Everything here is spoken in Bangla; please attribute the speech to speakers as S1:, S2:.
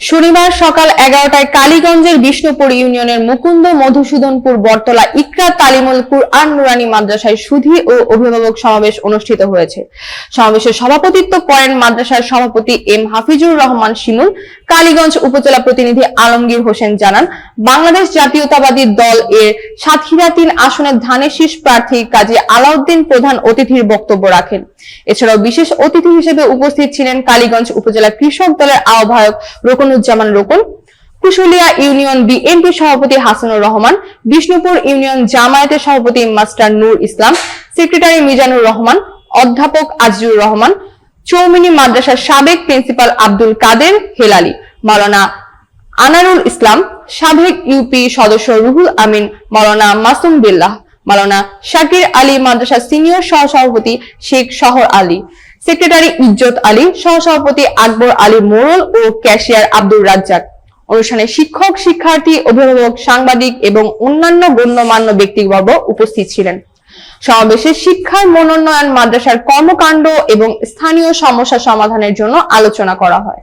S1: শনিবার সকাল এগারোটায় কালীগঞ্জের বিষ্ণুপুর ইউনিয়নের মুকুন্দ মধুসূদনপুর বটতলা ইকরা তালিমুল কুরআন নুরানি মাদ্রাসায় সুধী ও অভিভাবক সমাবেশ অনুষ্ঠিত হয়েছে। সমাবেশে সভাপতিত্ব করেন মাদ্রাসার সভাপতি এম হাফিজুর রহমান শিমুল। কালীগঞ্জ উপজেলা প্রতিনিধি আলমগীর হোসেন জানান, বাংলাদেশ জাতীয়তাবাদী দল এর সাতক্ষীরা তিন আসনের ধানের শীষ প্রার্থী কাজী আলাউদ্দিন প্রধান অতিথির বক্তব্য রাখেন। এছাড়াও বিশেষ অতিথি হিসেবে উপস্থিত ছিলেন কালীগঞ্জ উপজেলা কৃষক দলের আহ্বায়ক রোকনুজ্জামান রোকন, কুশুলিয়া ইউনিয়ন বিএনপি সভাপতি হাসানুর রহমান, বিষ্ণুপুর ইউনিয়ন জামায়াতের সভাপতি মাস্টার নূর ইসলাম, সেক্রেটারি মিজানুর রহমান, অধ্যাপক আজিজুর রহমান, চৌমিনী মাদ্রাসার সাবেক প্রিন্সিপাল আব্দুল কাদের হেলালি, মাওলানা আনারুল ইসলাম, সাবেক ইউপি সদস্য রুহুল আমিন, মাওলানা মাসুম বিল্লাহ, মাওলানা শাকির আলী মাদ্রাসা সিনিয়র সহসভাপতি শেখ শহর আলী। সেক্রেটারি ইজ্জত আলী, সহসভাপতি আকবর আলী মোরল ও ক্যাশিয়ার আব্দুর রাজ্জাক। অনুষ্ঠানে শিক্ষক, শিক্ষার্থী, অভিভাবক, সাংবাদিক এবং অন্যান্য গণ্যমান্য ব্যক্তিবর্গ উপস্থিত ছিলেন। সমাবেশে শিক্ষার মনোন্নয়ন মাদ্রাসার কর্মকাণ্ড এবং স্থানীয় সমস্যা সমাধানের জন্য আলোচনা করা হয়।